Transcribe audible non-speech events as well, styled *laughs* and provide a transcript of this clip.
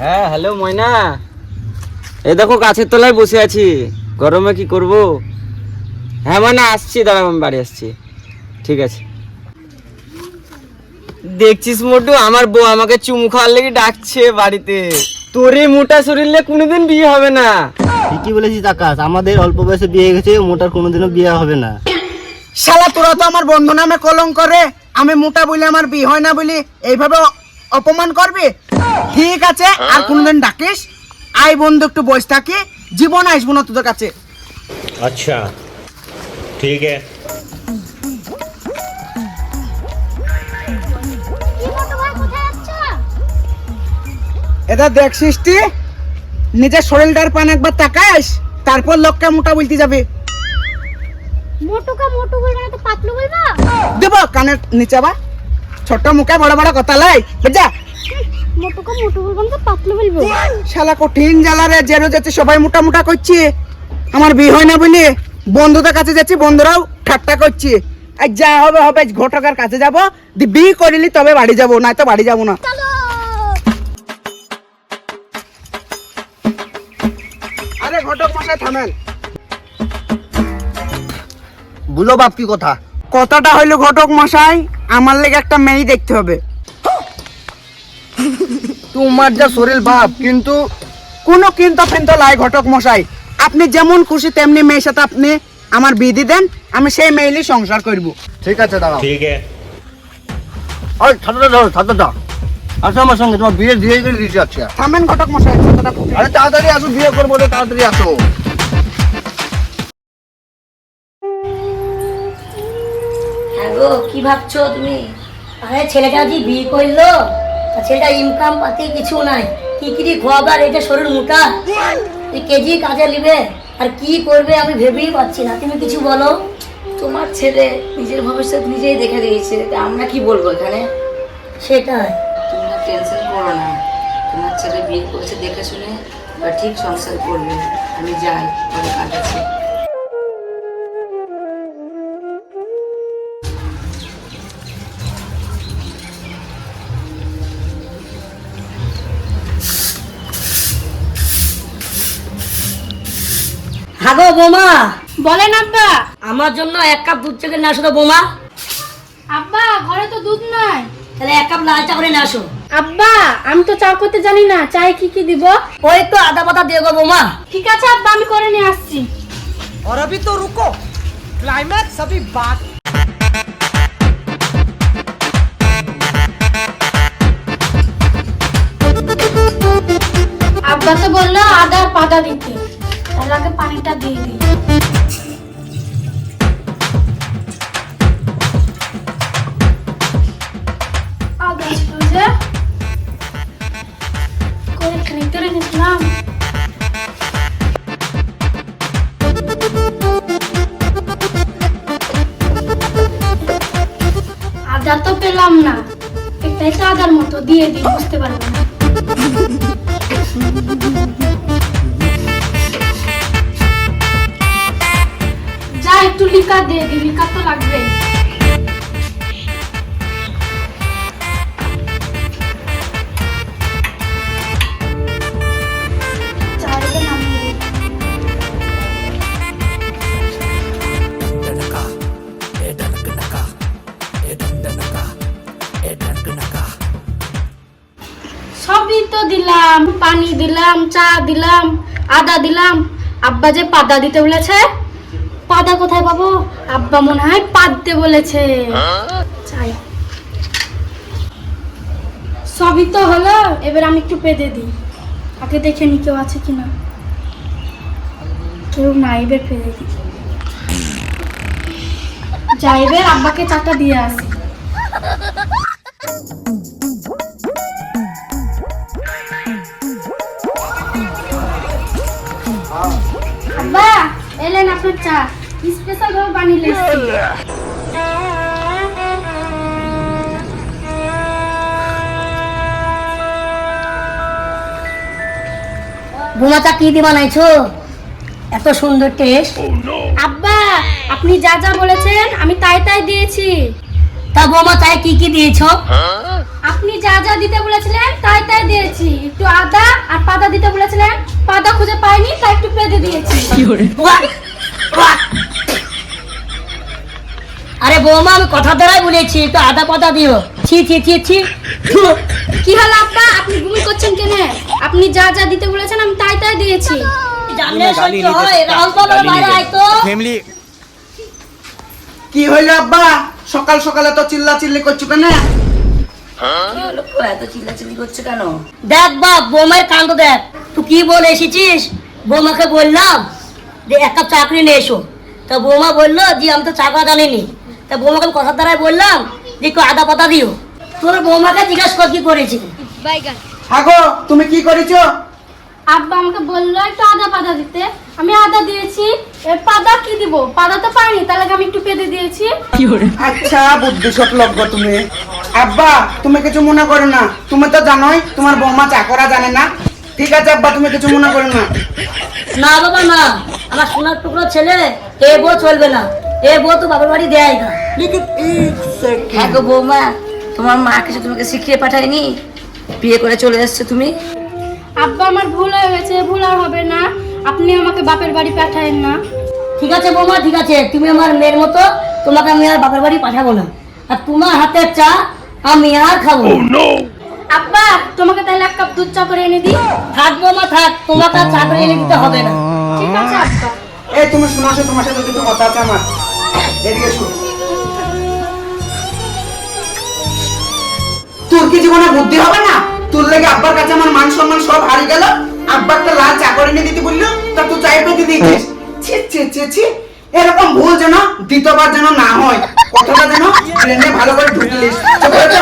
হ্যাঁ হ্যালো ময়না। এই দেখো গাছের তলায় বসে আছি। গরমে কি করব? হ্যাঁ ময়না আসছি। দাঁড়াও আমি বাড়ি আসছি। ঠিক আছে। দেখছিস মোটু? আমার বউ আমাকে চুমু খাওয়ার লেগে ডাকছে বাড়িতে। তোর এই মোটা শরীরে কোনোদিন বিয়ে হবে না। ঠিকই বলেছিস আকাশ। আমাদের অল্প বয়সে বিয়ে হয়ে গেছে মোটার কোনোদিনও বিয়ে হবে না। শালা তোরা তো আমার বন্ধু নামে কলম করে আমি মোটা বলে আমার বিয়ে হয় না বলি এইভাবে অপমান করবে? ঠিক আছে আর কোনদিন ডাকিস? আই বন্ধু একটু বসে থাকি। জীবন আসব না তোদের কাছে। আচ্ছা ঠিক আছে। এটা দেখছিস তুই নিজের শরীরটার পান একবার তাকাস তারপর লোককে মোটা বলতে যাবে। মোটুকা মোটু বলবে না তো পাতলু বলবা? দেবো কানে নিচে বা ছোট মুখে বড় বড় কথা লাই বুঝা? মোটুকা মোটু বলবে না পাতলু বলব। শালা কঠিন জ্বালারে জেরো যাচ্ছে সবাই মোটা মোটা করছে। আমার বিয়ে হয় না বলে বন্ধুদের কাছে যাচ্ছি বন্ধুরাও ঠাট্টা করছে। আর যা হবে হবে ঘটকের কাছে যাব। দি বিয়ে করিলি তবে বাড়ি যাব না তো বাড়ি যাব না। আরে ঘটক মশাই থামেন। বুঝো বাপ কি কথা? কথাটা হইল ঘটক মশাই আমার লেগে একটা মেয়ে দেখতে হবে। তোমার যা শরীর ভাব কিন্তু কোনো কিন্তু কিন্তু লাই ঘটক মশাই। আপনি যেমন খুশি তেমনি মেয়ের সাথে আপনি আমার বিধি দেন আমি সেই মেয়েলি সংসার করব। ঠিক আছে দাদা ঠিক আছে। আরে ছাতাটা ধরো ছাতাটা আসো আমার সঙ্গে তোমার বিয়ে দিয়ে দিতে যাচ্ছে। থামেন ঘটক মশাই ছাতাটা আরে তাড়াতাড়ি আসো বিয়ে করব তাড়াতাড়ি আসো। গো কি ভাবছ তুমি? আরে ছেলেটা যে বিয়ে করল ছেলেটা ইনকাম পাতি কিছু নাই। কি কি খোয়াবার এটা শরীর মোটা? এই কেজি কাজে নিবে? আর কি করবে আমি ভেবেই পাচ্ছি না। তুমি কিছু বলো। তোমার ছেলে নিজের ভবিষ্যৎ নিজেই দেখে দিয়েছে। আমরা কি বলব এখানে? সেটাই। তোমরা টেনশন করো না। তোমার ছেলে বিয়ে করছে দেখে শুনে বা ঠিক সংসার করবে। আমি যাই পরে কাজ আছে। হ্যাঁ গো বোমা বলেন আব্বা আমার জন্য এক কাপ দুধ চা করে নিয়ে আসো তো বোমা আব্বা ঘরে তো দুধ নাই তাহলে এক কাপ লাল চা করে নিয়ে আসো আব্বা আমি তো চা করতে জানি না চায়ে কি কি দিব ওই তো আদা পাতা দিয়ে গো বোমা ঠিক আছে আব্বা আমি করে নিয়ে আসছি और अभी तो रुको क्लाइमैक्स अभी बात আব্বা তো বললো আদা আর পাতা দিতে তাহলে আগে পানিটা দিয়ে দিই আদা ছিল যে করে খানিকটা রেখেছিলাম আদা তো পেলাম না এটাই তো আদার মতো দিয়ে দিই বুঝতে পারব দিয়ে দি লিকা তো লাগবে। সবই তো দিলাম, পানি দিলাম, চা দিলাম, আদা দিলাম আব্বা যে পাদা দিতে বলেছে পাদা কোথায় পাবো? আব্বা মনে হয় পাদতে বলেছে। চাই। সবই তো হলো, এবার আমি একটু পেদে দিই। আগে দেখে নি কেউ আছে কিনা। কেউ না, এবার পেদে দিই। যাই এবার আব্বাকে চাটা দিয়ে আসি। আব্বা, এলেন আপনার চা। স্পেশাল ভাবে বানিয়ে কি দিয়ে বানাইছো? এত সুন্দর টেস্ট আব্বা আপনি যা যা বলেছেন আমি তাই তাই দিয়েছি। তা বোমা চায়ে কি কি দিয়েছ? আপনি যা যা দিতে বলেছিলেন তাই তাই দিয়েছি। একটু আদা আর পাতা দিতে বলেছিলেন পাতা খুঁজে পাইনি তাই একটু পেঁদে দিয়েছি! *laughs* আরে বৌমা আমি কথা দ্বারাই বলেছি একটু আদা পাতা দিও। ছি ছি ছি ছি। কি হলো আব্বা আপনি গুমি করছেন কেন? আপনি যা যা দিতে বলেছেন আমি তাই তাই দিয়েছি। জানলে সহ্য হয় রাহুল বাবা বাইরে আয় তো। কি হইল আব্বা? সকাল সকালে তো চিল্লা চিল্লি করছ কেন? কি হলো গো, এত চিল্লাচিল্লি করছে কেন? দেখ বাপ বৌমার কাণ্ড দেখ। তুই কি বলে এসেছিস? বৌমাকে বললাম। যে এক কাপ চাকরি নিয়ে এসো। তা বৌমা বলল যে আমি তো চাকরা জানিনি। তা বৌমাকে আমি কথার দ্বারাই বললাম যে একটু আদা পাতা দিও। তোর বৌমাকে জিজ্ঞাসা কর কি করেছি। হাগো তুমি কি করেছ? আব্বা আমাকে বলল একটু আদা পাতা দিতে। আমি আদা দিয়েছি এর পাতা কি দিব? পাতা তো পাইনি তাহলে আমি একটু পেঁদে দিয়েছি। আচ্ছা বুদ্ধি লগ্ন তুমি। আব্বা তুমি কিছু মনে করো না। তুমি তো জানোই তোমার বৌমা চাকরা জানে না। ঠিক আছে আব্বা তুমি কিছু মনে করো না। না বাবা না। আমার সোনার টুকরো ছেলে এ বউ চলবে না। এ বউ তো বাবার বাড়ি দেয় না। হ্যাঁ গো বৌমা তোমার মা কিছু তোমাকে শিখিয়ে পাঠায়নি বিয়ে করে চলে এসছো তুমি? আব্বা আমার ভুল হয়ে গেছে ভুল আর হবে না। আপনি আমাকে বাপের বাড়ি পাঠায়েন না। ঠিক আছে বৌমা ঠিক আছে। তুমি আমার মেয়ের মতো তোমাকে আমি আর বাপের বাড়ি পাঠাবো না। আর তোমার হাতের চা আমি আর খাব না। আব্বা তোমাকে তাহলে এক কাপ দুধ চা করে এনে দিই। থাক বৌমা থাক। তোমাকে আর চাকরি এনে দিতে হবে না। ঠিক আছে আব্বা। এই তুমি শোনো আসো তোমার সাথে কিছু কথা আছে আমার। এদিকে তোর কি জীবনে বুদ্ধি হবে না? তোর লেগে আব্বার কাছে আমার মান সম্মান সব হারিয়ে গেল। আব্বা একটা লাল চাকর এনে দিতে বলল তা তুই চাই পেতে দিয়েছিস? ছি ছি ছি ছি। এরকম ভুল যেন দ্বিতীয়বার যেন না হয় কথাটা যেন ব্রেনে ভালো করে ঢুকলিস তো?